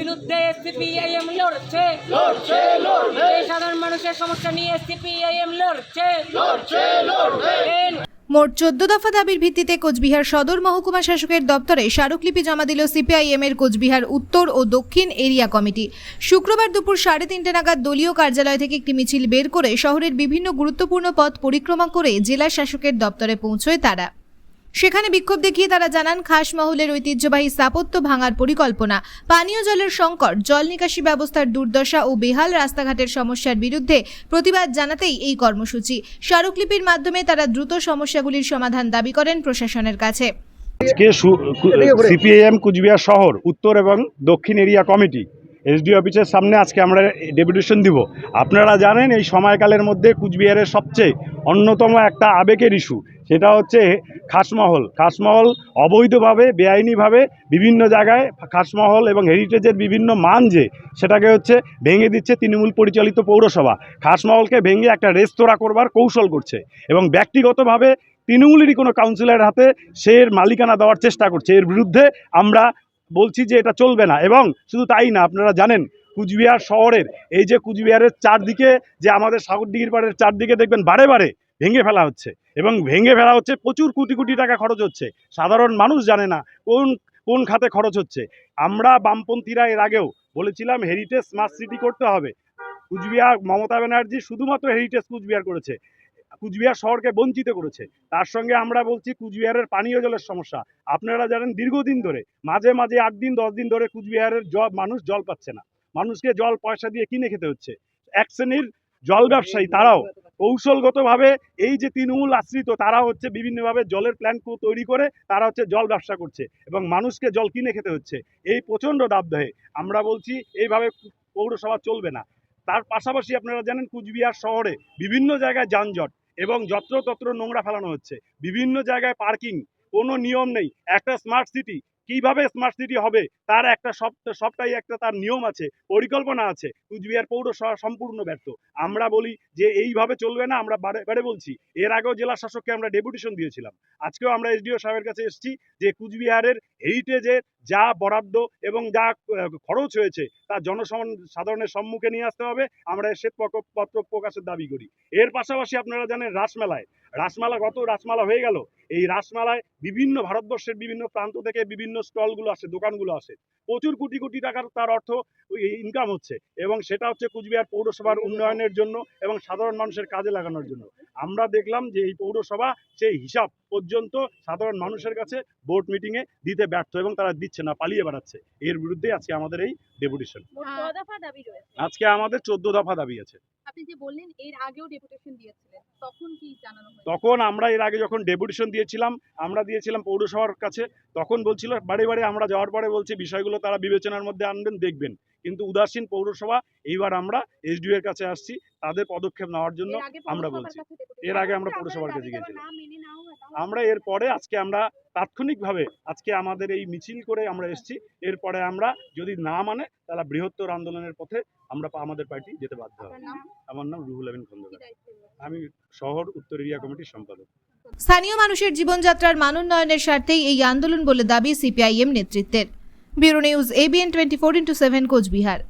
বিরুদ্ধে সিপিআইএম লড়ছে। সাধারণ মানুষের সমস্যা নিয়ে সিপিআইএম লড়ছে। মোট চোদ্দ দফা দাবির ভিত্তিতে কোচবিহার সদর মহকুমা শাসকের দপ্তরে স্মারকলিপি জমা দিল সিপিআইএম এর কোচবিহার উত্তর ও দক্ষিণ এরিয়া কমিটি। শুক্রবার দুপুর সাড়ে তিনটে নাগাদ দলীয় কার্যালয় থেকে একটি মিছিল বের করে শহরের বিভিন্ন গুরুত্বপূর্ণ পথ পরিক্রমা করে জেলা শাসকের দপ্তরে পৌঁছয় তারা। সেখানে বিক্ষোভ দেখিয়ে তারা জানান খাসমহলের ঐতিহ্যবাহী স্থাপত্য ভাঙার পরিকল্পনা পানীয় জলের সংকট জল নিকাশি ব্যবস্থার দুর্দশা ও বেহাল রাস্তাঘাটের সমস্যার বিরুদ্ধে প্রতিবাদ জানাতেই এই কর্মসূচি। স্মারকলিপির মাধ্যমে তারা দ্রুত সমস্যাগুলির সমাধান দাবি করেন প্রশাসনের কাছে। আজকে সিপিআইএম কুচবিহার শহর উত্তর এবং দক্ষিণ এরিয়া কমিটি এসডি অফিসের সামনে আজকে আমরা ডেপুটেশন দিব। আপনারা জানেন এই সময়কালের মধ্যে কুচবিহারের সবচেয়ে অন্যতম একটা আবেগের ইস্যু। সেটা হচ্ছে খাসমহল। খাসমহল অবৈধভাবে, বেআইনিভাবে বিভিন্ন জায়গায় খাসমহল এবং হেরিটেজের বিভিন্ন মান যে, সেটাকে হচ্ছে ভেঙে দিচ্ছে তৃণমূল পরিচালিত পৌরসভা। খাসমহলকে ভেঙে একটা রেস্তোরাঁ করবার কৌশল করছে এবং ব্যক্তিগতভাবে তৃণমূলেরই কোনো কাউন্সিলরের হাতে সে এর মালিকানা দেওয়ার চেষ্টা করছে। এর বিরুদ্ধে আমরা বলছি যে এটা চলবে না এবং শুধু তাই না, আপনারা জানেন কুচবিহার শহরের এই যে কুচবিহারের চারদিকে, যে আমাদের সাগরদিঘির পাড়ের চারদিকে দেখবেন বারে বারে ভেঙে ফেলা হচ্ছে। এবং ভেঙে ফেলা হচ্ছে, প্রচুর কোটি কোটি টাকা খরচ হচ্ছে। সাধারণ মানুষ জানে না কোন কোন খাতে খরচ হচ্ছে। আমরা বামপন্থীরা এর আগেও বলেছিলাম হেরিটেজ স্মার্ট সিটি করতে হবে। কুচবিহার, মমতা ব্যানার্জি শুধুমাত্র হেরিটেজ কুচবিহার করেছে। কুচবিহার শহরকে বঞ্চিত করেছে। তার সঙ্গে আমরা বলছি, কুচবিহারের পানীয় জলের সমস্যা। আপনারা জানেন, দীর্ঘদিন ধরে, মাঝে মাঝে আট দিন, দশ দিন ধরে কুচবিহারের জল মানুষ জল পাচ্ছে না। মানুষকে জল, পয়সা দিয়ে কিনে খেতে হচ্ছে। এক শ্রেণির জল ব্যবসায়ী তারাও কৌশলগতভাবে এই যে তৃণমূল আশ্রিত তারা হচ্ছে বিভিন্নভাবে জলের প্ল্যান তৈরি করে তারা হচ্ছে জল ব্যবসা করছে এবং মানুষকে জল কিনে খেতে হচ্ছে। এই প্রচণ্ড দাবদাহে আমরা বলছি এইভাবে পৌরসভা চলবে না। তার পাশাপাশি আপনারা জানেন কুচবিহার শহরে বিভিন্ন জায়গায় যানজট এবং যত্রতত্র নোংরা ফেলানো হচ্ছে। বিভিন্ন জায়গায় পার্কিং কোনো নিয়ম নেই। একটা স্মার্ট সিটি কীভাবে স্মার্ট সিটি হবে? তার একটা সব, সবটাই একটা তার নিয়ম আছে, পরিকল্পনা আছে। কুচবিহার পৌরসভা সম্পূর্ণ ব্যর্থ। আমরা বলি যে এইভাবে চলবে না, আমরা বারে বারে বলছি, এর আগেও জেলা শাসককে আমরা ডেপুটেশন দিয়েছিলাম। আজকেও আমরা এসডিও সাহেবের কাছে এসেছি যে কুচবিহারের হেরিটেজের যা বরাদ্দ এবং যা খরচ হয়েছে তা জনসম সাধারণের সম্মুখে নিয়ে আসতে হবে। আমরা এর শ্বেতপত্র প্রকাশের দাবি করি। এর পাশাপাশি আপনারা জানেন রাসমেলায়। রাসমেলা, গত রাসমেলা হয়ে গেল। এই রাসমেলায় বিভিন্ন ভারতবর্ষের বিভিন্ন প্রান্ত থেকে বিভিন্ন স্টলগুলো আসে, দোকানগুলো আসে। প্রচুর কোটি কোটি টাকার তার অর্থ ইনকাম হচ্ছে এবং সেটা হচ্ছে কুচবিহার পৌরসভার উন্নয়নের জন্য এবং সাধারণ মানুষের কাজে লাগানোর জন্য। আমরা দেখলাম যে এই পৌরসভা সেই হিসাব পর্যন্ত সাধারণ মানুষের কাছে বোর্ড মিটিংয়ে দিতে ব্যর্থ এবং তারা দিচ্ছে না পালিয়ে বেড়াচ্ছে। এর বিরুদ্ধে আজকে আমাদের এই ডেপুটেশন রয়েছে? আজকে আমাদের চোদ্দ দফা দাবি আছে। আপনি যে বললেন এর আগেও ডেপুটেশন দিয়েছিলেন তখন কি জানানো হয়েছে? তখন আমরা এর আগে যখন ডেপুটেশন দিয়েছিলাম আমরা দিয়েছিলাম পৌরসভার কাছে তখন বলছিল বাড়ি বাড়ি আমরা যাওয়ার পরে বলছি বিষয়গুলো তারা বিবেচনার মধ্যে আনবেন দেখবেন। কিন্তু উদাসীন পৌরসভা এইবার আমরা এসডিও এর কাছে আসছি তাদের পদক্ষেপ নেওয়ার জন্য আমরা বলছি। এর আগে আমরা পৌরসভার কাছে গিয়েছিলাম। মেনে আমরা এরপরে আজকে আমরা তাৎক্ষণিকভাবে আজকে আমাদের এই মিছিল করে আমরা এসেছি। এরপরে আমরা যদি না মানে তাহলে বৃহত্তর আন্দোলনের পথে আমরা আমাদের পার্টি যেতে বাধ্য হবে। আমার নাম রুহুল আমিন কি খন্দকার আমি শহর উত্তর এরিয়া কমিটির সম্পাদক। স্থানীয় মানুষের জীবনযাত্রার মানোন্নয়নের স্বার্থেই এই আন্দোলন বলে দাবি সিপিআইএম নেতৃত্বের। Bureau news ABN twenty four into seven Coochbehar.